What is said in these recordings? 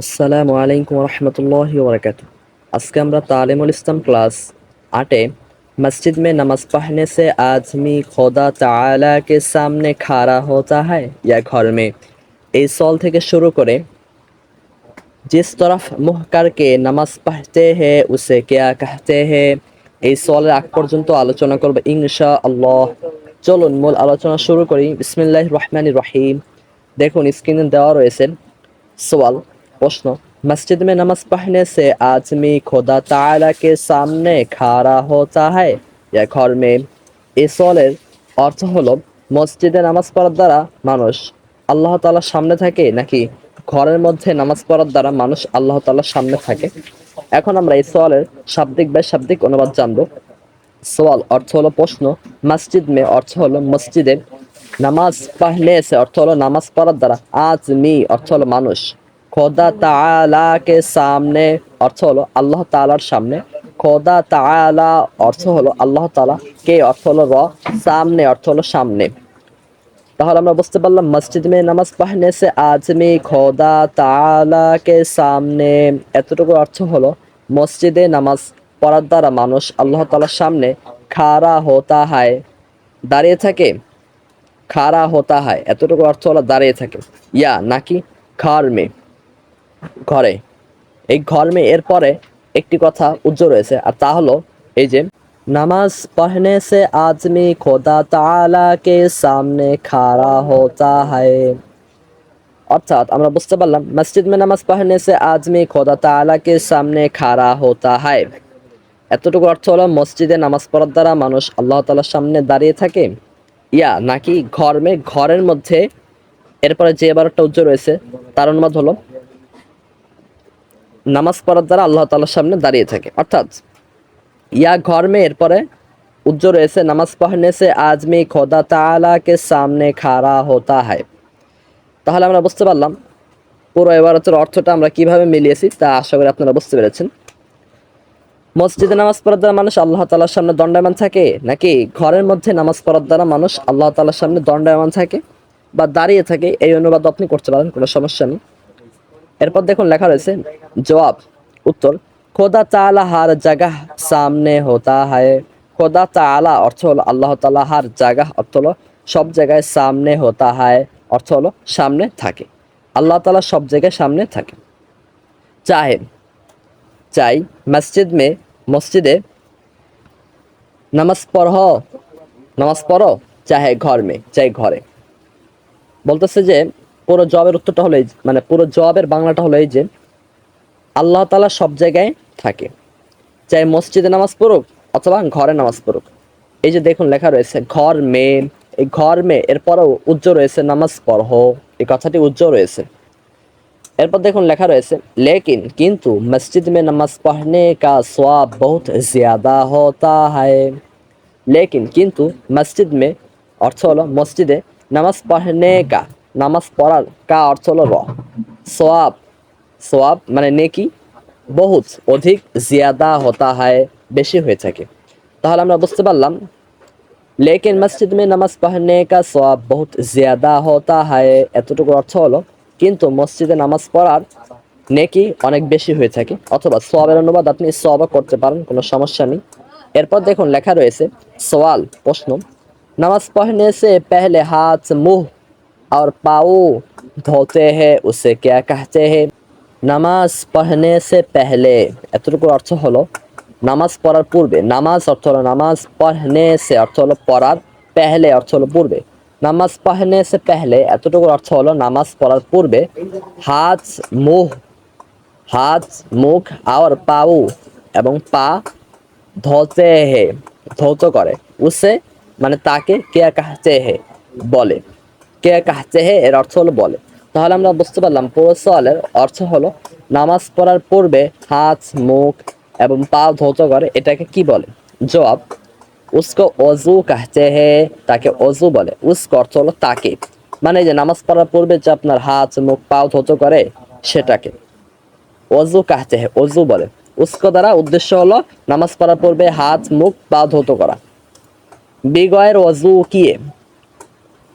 আসসালামু আলাইকুম রহমতুল্লাহি वरकत আজকে আমরা तालीमुल इस्लाम क्लास आटे मस्जिद में नमाज पढ़ने से आदमी खुदा ताला के सामने खड़ा होता है या घर में এই সল থেকে শুরু করে जिस तरफ मुह करके नमाज पढ़ते हैं उसे क्या कहते हैं এই সলের আগ পর্যন্ত আলোচনা করব ইনশা আল্লাহ চলুন মূল আলোচনা শুরু করি বিসমিল্লাহ রহমান রহিম দেখুন স্ক্রিনে দেওয়া রয়েছে सवाल प्रश्न मस्जिद में नमाज पढ़ने से आदमी खुदा ताला के सामने खड़ा होता है या घर में এই সলের অর্থ হলো মসজিদে নামাজ পড়ার দ্বারা মানুষ আল্লাহ তাআলার সামনে থাকে নাকি ঘরের মধ্যে নামাজ পড়ার দ্বারা মানুষ আল্লাহ তাআলার সামনে থাকে এখন আমরা এই সওয়ালের শাব্দিক বা শাব্দিক অনুবাদ জানবো সওয়াল অর্থ হলো প্রশ্ন মসজিদ মে অর্থ হলো মসজিদে নামাজ পড়লে সে অর্থ হলো নামাজ পড়ার দ্বারা আজমি অর্থ হলো মানুষ খোদা তাআলা কে সামনে অর্থ হলো আল্লাহ তালার সামনে। খোদা তাআলা অর্থ হলো আল্লাহ তালা কে অর্থ হলো র? সামনে অর্থ হলো সামনে। তাহলে আমরা বুঝতে পারলাম, মসজিদ মে নামাজ পড়নে সে আজমি খোদা তাআলা কে সামনে। এতটুকু অর্থ হলো, মসজিদে নামাজ পড়ার দ্বারা মানুষ আল্লাহ তালার সামনে খাড়া হতা হয়, দাঁড়িয়ে থাকে। খাড়া হতা হয়, এতটুকু অর্থ হলো দাঁড়িয়ে থাকে। ইয়া নাকি? ঘর মে ঘরে। এই ঘর মে এরপরে একটি কথা উজ্জ্বল রয়েছে, আর তা হলো এই যে, নামাজ পড়নে সে আদমি খোদা তাআলা কে সামনে খাড়া হতা হয়। অর্থাৎ আমরা বুঝতে পারলাম, মসজিদ মে নামাজ পড়নে সে আদমি খোদা তাআলা কে সামনে খাড়া হতা হয়। এতটুকু অর্থ হলো, মসজিদে নামাজ পড়ার দ্বারা মানুষ আল্লাহ তাআলার সামনে দাঁড়িয়ে থাকে? ইয়া, নাকি ঘর মে ঘরের মধ্যে? এরপরে যে এবারটা উজ্জ্বল রয়েছে, তার অনুবাদ হলো নামাজ পড়ার দ্বারা আল্লাহ তাআলার সামনে দাঁড়িয়ে থাকে। অর্থাৎ, ইয়া ঘর মে, এরপরে উজ্জ্বল রয়েছে নামাজ পড়নে সে আজমি খোদা তাআলা কে সামনে খাড়া হতা হয়। তাহলে আমরা বুঝতে পারলাম, পুরো এবারতের অর্থটা আমরা কীভাবে মিলিয়েছি, তা আশা করি আপনারা বুঝতে পেরেছেন। মসজিদে নামাজ পড়ার দ্বারা মানুষ আল্লাহ তাআলার সামনে দণ্ডায়মান থাকে, নাকি ঘরের মধ্যে নামাজ পড়ার দ্বারা মানুষ আল্লাহ তাআলার সামনে দণ্ডায়মান থাকে বা দাঁড়িয়ে থাকে, এই অনুবাদ আপনি করতে পারেন, কোনো সমস্যা নেই। এরপর দেখুন লেখা রয়েছে, জবাব, উত্তর, খোদা তাআলা হার জায়গা সামনে হোতা হয়। খোদা তাআলা অর্থ হলো আল্লাহ তালা হার জায়গা অর্থ হলো সব জায়গায় সামনে হোতা হয়, অর্থ হলো সামনে থাকে। আল্লাহ তালা সব জায়গায় সামনে থাকে। চাহে চাই মসজিদ মে মসজিদে নামাজ পড়ো নামাজ পড়ো চাহে ঘর মে, চাই ঘরে। বলতেছে যে পুরো জবের উত্তরটা হলো এই মানে পুরো জবের বাংলাটা হলো এই যে, আল্লাহ তালা সব জায়গায় থাকে। চাই মসজিদে নামাজ পড়ুক অথবা ঘরে নামাজ পড়ুক। এই যে দেখুন লেখা রয়েছে, ঘর মেয়ে, এই ঘর মেয়ে, এরপরও উজ্জ্বল রয়েছে, নামাজ পড়হ, এই কথাটি উজ্জ্বল রয়েছে। এরপর দেখুন লেখা রয়েছে, লেকিন কিন্তু মসজিদ মে নামাজ পড়নে কা সোয়াব বহুত জিয়াদা হতা হায়। লেকিন কিন্তু মসজিদ মে অর্থ হলো মসজিদে নামাজ পড়নে কা। নামাজ পড়ার কা অর্থ হলো র। সোয়াব সোয়াব মানে নেকি। বহুত অধিক জিয়াদা হতা হয়, বেশি হয়ে থাকে। তাহলে আমরা বুঝতে পারলাম, লেকিন মসজিদ মে নামাজ পড়নে কা সোয়াব বহুত জিয়াদা হতা হয়, এতটুকু অর্থ হলো, কিন্তু মসজিদে নামাজ পড়ার নেকি অনেক বেশি হয়ে থাকে, অথবা সোয়াবের অনুবাদ আপনি সোয়াবা করতে পারেন, কোনো সমস্যা নেই। এরপর দেখুন লেখা রয়েছে, সওয়াল, প্রশ্ন, নামাজ পড়নে সে পেহলে হাত, মুহ और पाँव धोते हैं उसे क्या कहते हैं নামাজ পড়নে সে পেহলে এতটুকু অর্থ হলো নামাজ পড়ার পূর্বে নামাজ অর্থ হলো নামাজ পড়নে সে অর্থ হলো পড়ার পেহলে অর্থ হলো পূর্বে নামাজ পড়নে সে পেহলে এতটুকু অর্থ হলো নামাজ পড়ার পূর্বে হাত মুখ হাত মুখ আর পাউ এবং পা ধোতে হে ধৌত করে উসে মানে তাকে কে কাহতে হে বলে কে কাহতে হে এর অর্থ হলো বলে। তাহলে আমরা বুঝতে পারলাম পৌরসওয়ালের অর্থ হলো নামাজ পড়ার পূর্বে হাত, মুখ এবং পা ধৌত করে, এটাকে কি বলে? জবাব, উসকো অজু কাহতে হে তাকে অজু বলে। উস্ক অর্থ হলো তাকে। মানে যে নামাজ পড়ার পূর্বে যে আপনার হাত, মুখ পাও ধৌত করে, সেটাকে। অজু কাহতে হে অজু বলে। উস্কো দ্বারা উদ্দেশ্য হলো নামাজ পড়ার পূর্বে হাত, মুখ, পা ধৌত করা। বিগয়ের অজু কিয়ে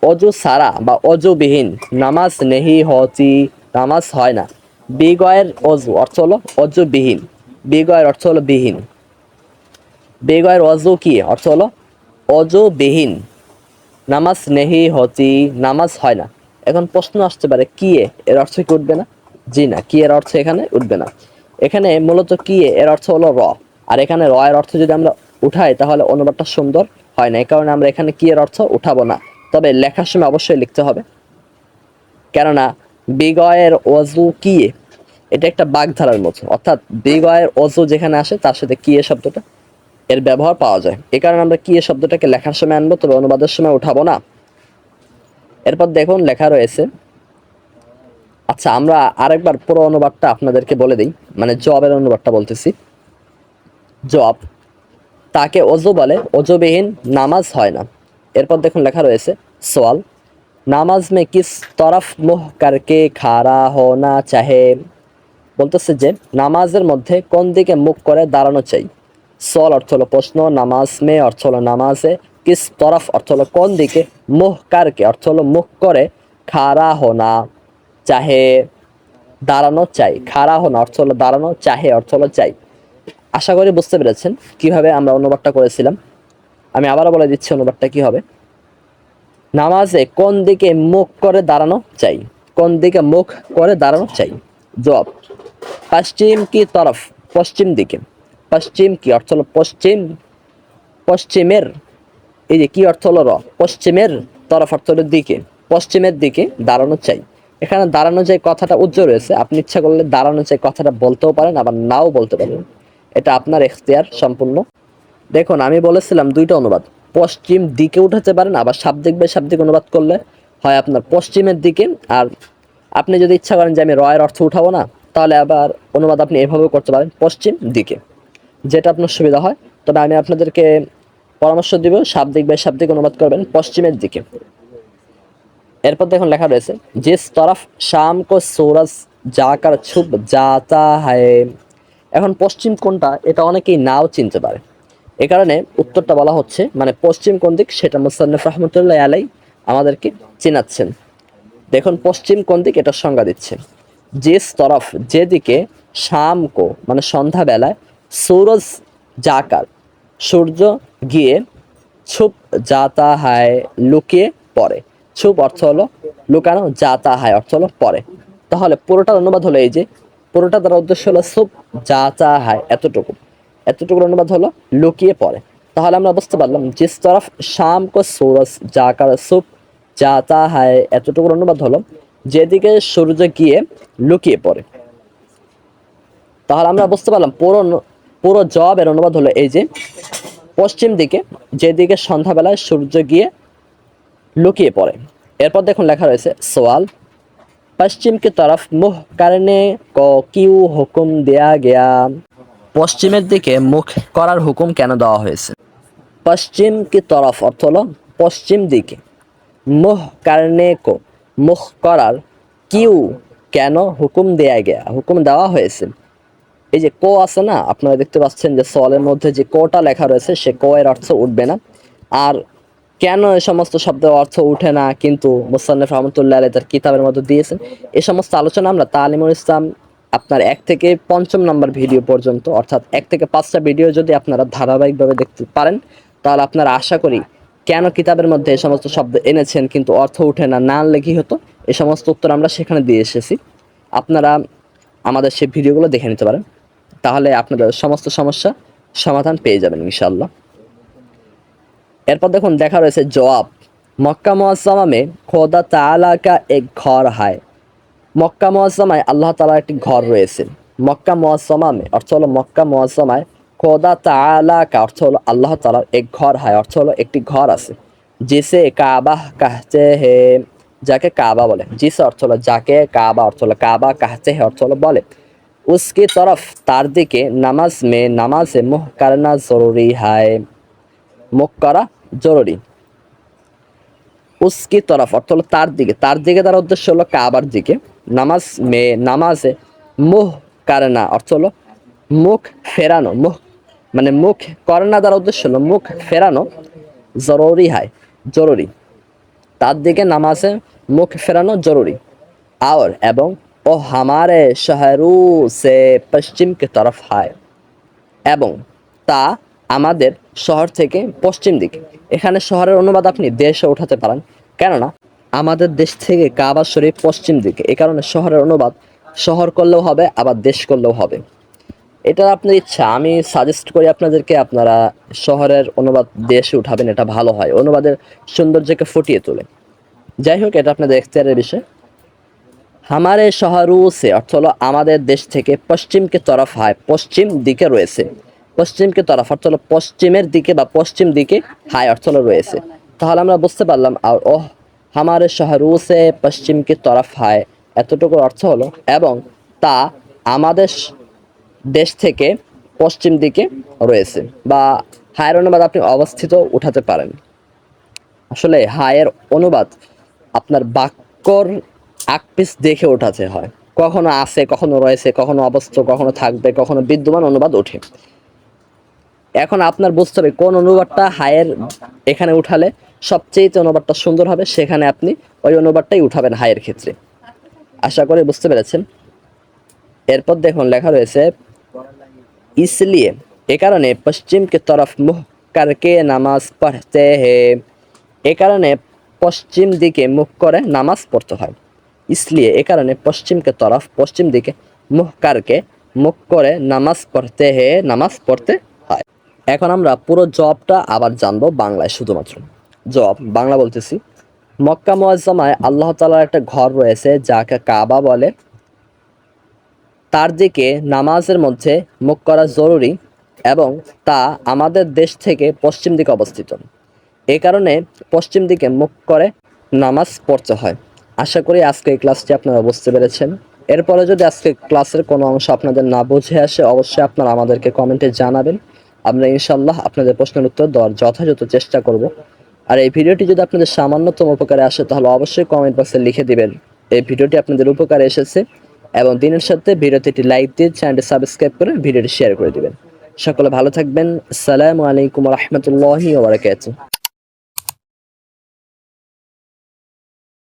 অজু সারা বা অজুবিহীন, নামাজ নেহি হতি নামাজ হয় না। বিগয়ের অজু অর্থ হলো অজুবিহীন। বিগয়ের অর্থ হলো বিহীন। বেগয়ের অজু কি? অর্থ হলো অজুবিহীন। নামাজ নেহি হতি নামাজ হয় না। এখন প্রশ্ন আসতে পারে, কি? এর অর্থ কি উঠবে না? জি না, কি এর অর্থ এখানে? উঠবে না। এখানে মূলত কি? এর অর্থ হলো র। আর এখানে র এর অর্থ যদি আমরা উঠাই, তাহলে অনুবাদটা সুন্দর হয় না। এই কারণে আমরা এখানে কি এর অর্থ উঠাবো না। তবে লেখার সময় অবশ্যই লিখতে হবে। কেননা বিগয়ের অজু কিয়ে এটা একটা বাগধারার মতো। অর্থাৎ বিগয়ের অজু যেখানে আসে, তার সাথে কিয়ে শব্দটা? এর ব্যবহার পাওয়া যায়। এই কারণে আমরা কিয়ে শব্দটাকে লেখার সময় আনব, তবে অনুবাদের সময় উঠাবো না। এরপর দেখুন, লেখা রয়েছে। আচ্ছা আমরা আরেকবার পুরো অনুবাদটা আপনাদেরকে বলে দিই। মানে জবের অনুবাদটা বলতেছি। জব, তাকে অজু বলে। অজুবিহীন নামাজ হয় না। এরপর দেখুন, লেখা রয়েছে সোয়াল নামাজ মে কিস তরফ মুহ করকে খারা হোনা চাহে। বলতেছে যে, নামাজের মধ্যে কোন দিকে মুখ করে দাঁড়ানো চাই? সল অর্থ হলো প্রশ্ন, নামাজ মে অর্থ হলো নামাজে, কিস তরফ অর্থ হলো কোন দিকে মুহ কারকে, অর্থ হলো মুখ করে খারা হোনা চাহে, দাঁড়ানো চাই খাড়া হোনা, অর্থ হলো দাঁড়ানো চাহে, অর্থ হলো চাই। আশা করি বুঝতে পেরেছেন কীভাবে আমরা অনুবাদটা করেছিলাম। আমি আবারও বলে দিচ্ছি অনুবাদটা কি হবে। নামাজে কোন দিকে মুখ করে দাঁড়ানো চাই? কোন দিকে মুখ করে দাঁড়ানো চাই? জবাব, পশ্চিম কি তরফ? পশ্চিম দিকে। পশ্চিম কি অর্থ হলো পশ্চিম? পশ্চিমের, এই যে কি অর্থ হলো র? পশ্চিমের তরফ অর্থ হলো দিকে। পশ্চিমের দিকে দাঁড়ানো চাই। এখানে দাঁড়ানো চাই কথাটা উজ্জ্বল রয়েছে, আপনি ইচ্ছা করলে দাঁড়ানো চাই কথাটা বলতেও পারেন, আবার নাও বলতে পারেন। এটা আপনার এখতিয়ার সম্পূর্ণ। দেখুন, আমি বলেছিলাম দুইটা অনুবাদ। পশ্চিম দিকে উঠাতে পারেন, আবার শাব্দিক বাই শাব্দিক অনুবাদ করলে হয় আপনার পশ্চিমের দিকে। আর আপনি যদি ইচ্ছা করেন যে আমি রয়ের অর্থ উঠাবো না, তাহলে আবার অনুবাদ আপনি এভাবেও করতে পারেন, পশ্চিম দিকে। যেটা আপনার সুবিধা হয়। তবে আমি আপনাদেরকে পরামর্শ দিব শাব্দিক বাই শাব্দিক অনুবাদ করবেন, পশ্চিমের দিকে। এরপর দেখুন লেখা রয়েছে, জিস তরফ শাম কো সুরজ জাকার ছুপ জাতা হায়। এখন পশ্চিম কোনটা, এটা অনেকেই নাও চিনতে পারে। এ কারণে উত্তরটা বলা হচ্ছে মানে পশ্চিম কোন দিক সেটা মুসান্নফ রহমতুল্লাহ আলাই আমাদেরকে চেনাচ্ছেন। দেখুন, পশ্চিম কোন দিক এটা সংজ্ঞা দিচ্ছে। যে তরফ যেদিকে শাম কো মানে সন্ধ্যাবেলায় সৌরজ জাকার, সূর্য গিয়ে ছুপ যাতা হায় লুকিয়ে পড়ে। ছুপ অর্থ হলো লুকানো, যাতা হায় অর্থ হলো পড়ে। তাহলে পুরোটার অনুবাদ হলো এই যে, পুরোটা দ্বারা উদ্দেশ্য হলো ছুপ যাতা হায়, এতটুকু। এতটুকুর অনুবাদ হলো, লুকিয়ে পড়ে। তাহলে আমরা বুঝতে পারলাম জিস তরফ শাম কো সুরজ জাকার সুপ যাতা হায় এতটুকুর অনুবাদ হলো, যেদিকে সূর্য গিয়ে লুকিয়ে পড়ে। তাহলে আমরা বুঝতে পারলাম পুরো পুরো জবের অনুবাদ হলো এই যে, পশ্চিম দিকে, যেদিকে সন্ধ্যাবেলায় সূর্য গিয়ে লুকিয়ে পড়ে। এরপর দেখুন লেখা রয়েছে, সোয়াল পশ্চিম কি তরফ মুহ কারণে ক কিউ হুকুম দেয়া গেয়া। পশ্চিমের দিকে মুখ করার হুকুম কেন দেওয়া হয়েছে? পশ্চিম কি তরফ অর্থ হলো পশ্চিম দিকে। মুহ কো, মুখ করার কিউ কেন হুকুম দেয়া গেয়া, হুকুম দেওয়া হয়েছে। এই যে কো আছে না, আপনারা দেখতে পাচ্ছেন যে সলের মধ্যে যে কোটা লেখা রয়েছে, সে কো এর অর্থ উঠবে না। আর কেন এ সমস্ত শব্দের অর্থ উঠে না, কিন্তু মুসান্নফ রহমতুল্লাহ তার কিতাবের মধ্যে দিয়েছেন। এ সমস্ত আলোচনা আমরা তালিমুল ইসলাম আপনার এক থেকে পঞ্চম নম্বর ভিডিও পর্যন্ত, অর্থাৎ এক থেকে পাঁচটা ভিডিও যদি আপনারা ধারাবাহিকভাবে দেখতে পারেন, তাহলে আপনারা আশা করি কেন কিতাবের মধ্যে এ সমস্ত শব্দ এনেছেন কিন্তু অর্থ উঠে না না আনলে কি হতো? এ সমস্ত উত্তর আমরা সেখানে দিয়ে এসেছি। আপনারা আমাদের সেই ভিডিওগুলো দেখে নিতে পারেন। তাহলে আপনাদের সমস্ত সমস্যা সমাধান পেয়ে যাবেন ইনশাল্লাহ এরপর দেখুন, দেখা রয়েছে জবাব। মক্কা মুআজ্জামা মে খোদা তাআলা কা এক ঘর হায়। মক্কা মোয়াজ্জমায় আল্লাহ তালার একটি ঘর রয়েছে। মক্কা মোয়াজ্জমামে অর্থ হলো মক্কা মোয়াজ্জমায় খোদা তালা কা, অর্থ হলো আল্লাহ তালার এক ঘর হয়, অর্থ হলো একটি ঘর আছে, জিসে কাবাহ কাহতে হে, যাকে কাবা বলে। জিসে অর্থ হলো যাকে কাবা, অর্থ হলো কাবা কাহতে হে, অর্থ হলো বলে। উসকি তরফ তার দিকে নামাজ মে, নামাজে মুহ করনা জরুরি হয়, মুখ করা জরুরি। উসকি তরফ, অর্থ হলো তার দিকে। তার দিকে তার উদ্দেশ্য হলো কাবার দিকে। নামাজ মে, নামাজে মুহ কারনা অর্থ হলো মুখ ফেরানো, মুখ মানে মুখ করনা দ্বারা উদ্দেশ্য হলো মুখ ফেরানো জরুরি হয়, জরুরি। তার দিকে নামাজে মুখ ফেরানো জরুরি। আর এবং ও হামারে শহরু সে পশ্চিম তরফ হয়। এবং তা আমাদের শহর থেকে পশ্চিম দিকে। এখানে শহরের অনুবাদ আপনি দেশে উঠাতে পারেন। কেননা, আমাদের দেশ থেকে কাবা শরীফ পশ্চিম দিকে। এ কারণে শহরের অনুবাদ শহর করলেও হবে, আবার দেশ করলেও হবে। এটা আপনার ইচ্ছা। আমি সাজেস্ট করি আপনাদেরকে, আপনারা শহরের অনুবাদ দেশে উঠাবেন, এটা ভালো হয়। অনুবাদের সৌন্দর্যকে ফুটিয়ে তোলে। যাই হোক, এটা আপনাদের এখতিয়ারের বিষয়। হামারে শহরু সে, অর্থ হলো আমাদের দেশ থেকে পশ্চিমকে তরফ হয়, পশ্চিম দিকে রয়েছে। পশ্চিমকে তরফ অর্থ হলো পশ্চিমের দিকে বা পশ্চিম দিকে হায় অর্থ হলো রয়েছে। তাহলে আমরা বুঝতে পারলাম, আর ওহ, হামারে শহরু সে পশ্চিমকে তরফ হয় এতটুকু অর্থ হলো, এবং তা আমাদের দেশ থেকে পশ্চিম দিকে রয়েছে, বা হায়ের অনুবাদ আপনি অবস্থিত উঠাতে পারেন। আসলে হায়ের অনুবাদ আপনার বাক্যর আকপিস দেখে ওঠাতে হয়। কখনো আছে, কখনো রয়েছে, কখনো অবস্থ কখনো থাকবে, কখনো বিদ্যমান অনুবাদ ওঠে এখন আপনার বুঝতে হবে কোন অনুবাদটা হায়ের এখানে উঠালে সবচেয়ে অনুবাদটা সুন্দর হবে সেখানে আপনি ওই অনুবাদটাই উঠাবেন হায়ের ক্ষেত্রে আশা করি বুঝতে পেরেছেন এরপর দেখুন লেখা রয়েছে इसलिए এ কারণে পশ্চিম के तरफ मुह करके নামাজ পড়তে হে এ কারণে পশ্চিম দিকে মুখ করে নামাজ পড়তে হয় इसलिए এ কারণে পশ্চিম के तरफ পশ্চিম দিকে মুখ করকে মুখ করে নামাজ পড়তে হে নামাজ পড়তে হয় এখন আমরা পুরো জবটা আবার জানব বাংলায় শুধুমাত্র। জব, বাংলা বলতেছি। মক্কা মুআজ্জামায় আল্লাহ তাআলার একটা ঘর রয়েছে, যাকে কাবা বলে। তার দিকে নামাজের মধ্যে মুখ করা জরুরি এবং তা আমাদের দেশ থেকে পশ্চিম দিকে অবস্থিত। এই কারণে পশ্চিম দিকে মুখ করে নামাজ পড়তে হয়। আশা করি আজকে এই ক্লাসটি আপনারা বুঝতে পেরেছেন। এরপরে যদি আজকে ক্লাসের কোনো অংশ আপনাদের না বুঝে আসে, অবশ্যই আপনারা আমাদেরকে কমেন্টে জানাবেন। আমরা ইনশাল্লাহ আপনাদের প্রশ্নের উত্তর দেওয়ার যথাযথ চেষ্টা করব। আর এই ভিডিওটি যদি আপনাদের সামান্যতম উপকারে আসে, তাহলে অবশ্যই কমেন্ট বক্সে লিখে দিবেন। এই ভিডিওটি আপনাদের উপকারে এসেছে এবং দিনের সাথে ভিডিওতে একটি লাইক দিয়ে চ্যানেলটি সাবস্ক্রাইব করে ভিডিওটি শেয়ার করে দিবেন। সকলে ভালো থাকবেন। আসসালামু আলাইকুম রহমতুল্লাহি ওবরাকাতুহ